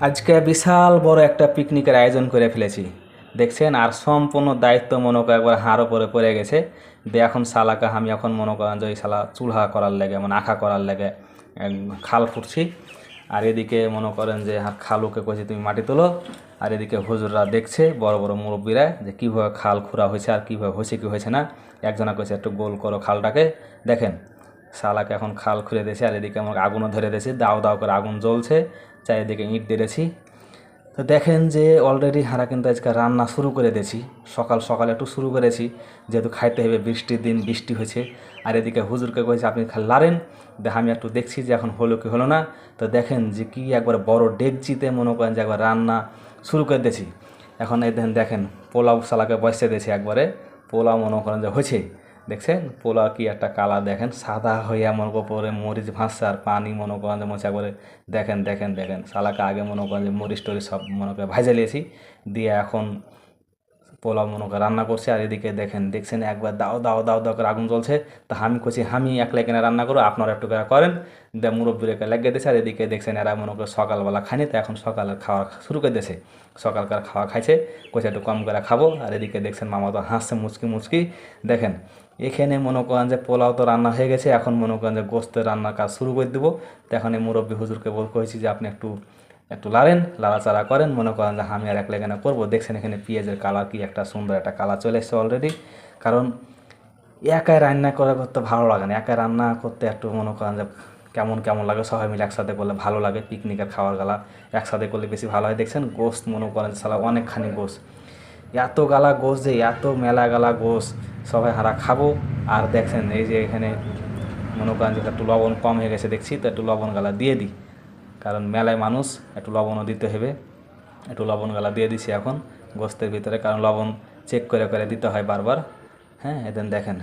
আজকে বিশাল বড় একটা পিকনিকের আয়োজন করে ফেলেছি। দেখছেন, আর সম্পূর্ণ দায়িত্ব মনে করে একবার হাড় ওপরে পড়ে গেছে। দিয়ে এখন শালাকে আমি এখন মনে করেন যে ওই শালা চুলহা করার লেগে মানে আঁকা করার লেগে খাল ফুটছি। আর এদিকে মনে করেন যে হা- খালুকে কইছে, তুমি মাটি তোলো। আর এদিকে হুজুররা দেখছে, বড় বড় মুরব্বীরা, যে কীভাবে খাল খুঁড়া হয়েছে আর কীভাবে হয়েছে কি হয়েছে না। একজনা কইছে, একটু গোল করো খালটাকে। দেখেন শালাকে এখন খাল খুলে দিয়েছে, আর এদিকে আমাকে আগুনও ধরে দিয়েছে, দাও দাও করে আগুন জ্বলছে, চারিদিকে ইট দিয়েছি। তো দেখেন যে অলরেডি হারা কিন্তু আজকে রান্না শুরু করে দিয়েছি, সকাল সকাল একটু শুরু করেছি, যেহেতু খাইতে হবে, বৃষ্টির দিন বৃষ্টি হয়েছে, আর এদিকে হুজুরকে কয়েছে আপনি খালি লারেন, দেখ আমি একটু দেখছি যে এখন হলো কি হলো না। তো দেখেন যে কি একবার বড় ডেকচিতে মনে করেন যে একবার রান্না শুরু করে দিয়েছি। এখন এই দেখেন দেখেন পোলাও সালাকে বসে দিয়েছি একবারে, পোলাও মনে করেন যে হয়েছে। দেখছেন? পোলা কি একটা কালার দেখেন, সাদা হইয়া মনে করে মরিচ ভাসছে আর পানি মনে করেন যে মনে করে দেখেন দেখেন দেখেন। সালাকে আগে মনে করেন যে মরিচ টরিচ সব মনে করে ভাজা লিয়েছি দিয়ে এখন পোলাও মনে করে, রান্না করছে আর এদিকে দেখেন, দেখছেন একবার দাও দাও দাও দাও করে আগুন জ্বলছে। তা আমি করছি আমি একলা এখানে রান্না করো, আপনারা একটু করে করেন। দিয়ে মুরব্বীকে লাগিয়ে দিয়েছে আর এদিকে দেখছেন এরা মনে করে সকালবেলা খায়নি, তো এখন সকালের খাওয়া শুরু করে দিয়েছে। সকালকার খাওয়া খাইছে, কইছে একটু কম করে খাব। আর এদিকে দেখছেন মামা তো হাসছে মুচকি মুচকি। দেখেন, এখানে মনে করেন যে পোলাও তো রান্না হয়ে গেছে, এখন মনে করেন যে গোস্তের রান্নার কাজ শুরু করে দেবো। তো এখন এই মুরব্বী হুজুরকে বল কয়েছি যে আপনি একটু একটু লাড়েন, লাড়াচাড়া করেন, মনে করেন যে আমি আর একলা এখানে করব? দেখছেন এখানে পেঁয়াজের কালার কি একটা সুন্দর একটা কালার চলে এসছে অলরেডি কারণ একাই রান্না করা করতে ভালো লাগে না, একাই রান্না করতে একটু মনে করেন যে কেমন কেমন লাগে, সবাই মিলে একসাথে করলে ভালো লাগে পিকনিকের খাওয়ার গালা একসাথে করলে বেশি ভালো হয়। দেখছেন গোস্ত, মনে করেন সালা অনেকখানি গোস্ত। এত গালা গোস যে, এত মেলা গালা গোস সবাই হারা খাব। আর দেখছেন এই যে এখানে মনে করেন যে একটু লবণ কম হয়ে গেছে, দেখছি তো একটু লবণ গালা দিয়ে দিই। কারণ মেলায় মানুষ, একটু লবণও দিতে হবে। একটু লবণ গালা দিয়ে দিছি এখন গোস্তের ভিতরে, কারণ লবণ চেক করে করে দিতে হয় বারবার। হ্যাঁ এদিন দেখেন,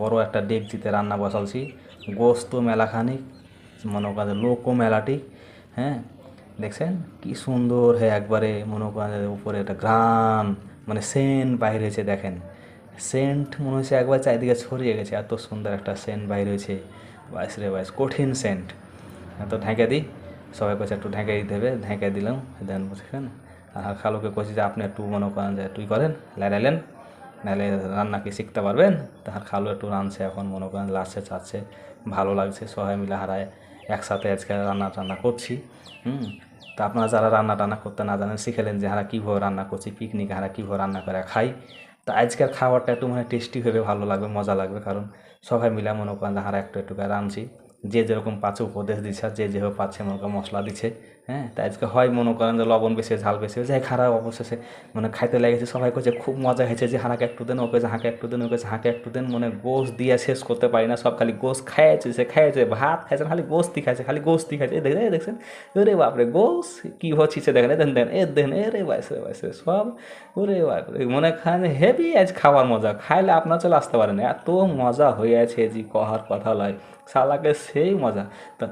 বড় একটা ডেকচিতে রান্না বসালছি। গোস্ত মেলাখানি মনে করেন লোকও মেলাটি হ্যাঁ দেখছেন? কি সুন্দর হয়ে একবারে মনে করেন উপরে একটা গ্রান মানে সেন্ট বাইরে হয়েছে, দেখেন। সেন্ট মনে হচ্ছে একবার চারিদিকে ছড়িয়ে গেছে, এত সুন্দর একটা সেন্ট বাইরে হয়েছে। বাইশ রে বাইশ, কঠিন সেন্ট তো ঢেকে দিই। সবাই কাছে একটু ঢেকে দিতে হবে, ঢেকে দিলাম, দেন বুঝছেন আর খালুকে কইছি যে, আপনি একটু মনে করেন যে, তুই করেন লাইলাইলেন নাহলে রান্না কি শিখতে পারবেন? তাহার খালু একটু রাঁধছে এখন, মনে করেন লাচছে চাচ্ছে, ভালো লাগছে, সবাই মিলে হারায়, একসাথে আজকে রান্না টান্না করছি, হুম? তা আপনারা যারা রান্না টান্না করতে না জানেন শিখেলেন যে, হারা কীভাবে রান্না করছি পিকনিকে হারা কীভাবে রান্না করে খাই। তা আজকের খাবারটা একটু মানে টেস্টি হবে ভালো লাগবে, মজা লাগবে, কারণ সবাই মিলে মনে করেন হারা একটু একটু করে রাঁধছি। যে যেরকম পাচ্ছে উপদেশ দিছে আর যে যেভাবে পাচ্ছে মনে মশলা দিচ্ছে। হ্যাঁ তাই আজকে হয় মনে করেন যে লবণ বেশি, ঝাল বেশি যাই খারাপ অবশেষে মানে খাইতে লেগেছে, সবাই কইছে খুব মজা হয়েছে, যে হাঁকে একটু দেন, ওকে হাঁকে একটু দেন, ওকে হাঁকে একটু দেন মানে গোস দিয়ে শেষ করতে পারি না, সব খালি গোস খাইছে সে খাইছে ভাত খাইছে, খালি গোস্তি খাইছে, খালি গোস্তি খাইছে, এই দেখেন দেখছেন ওরে বাপরে গোস কি হচ্ছে দেখেন দেন দেন এ দেন এ রে বাইস রে বাইস রে সব, ওরে বাপরে, মনে খান হেভি আজ খাওয়ার মজা, খাইলে আপনার চলে আসতে পারেন এত মজা হয়ে আছে যে কহার কথা লয় শালাকে সেই মজা, তা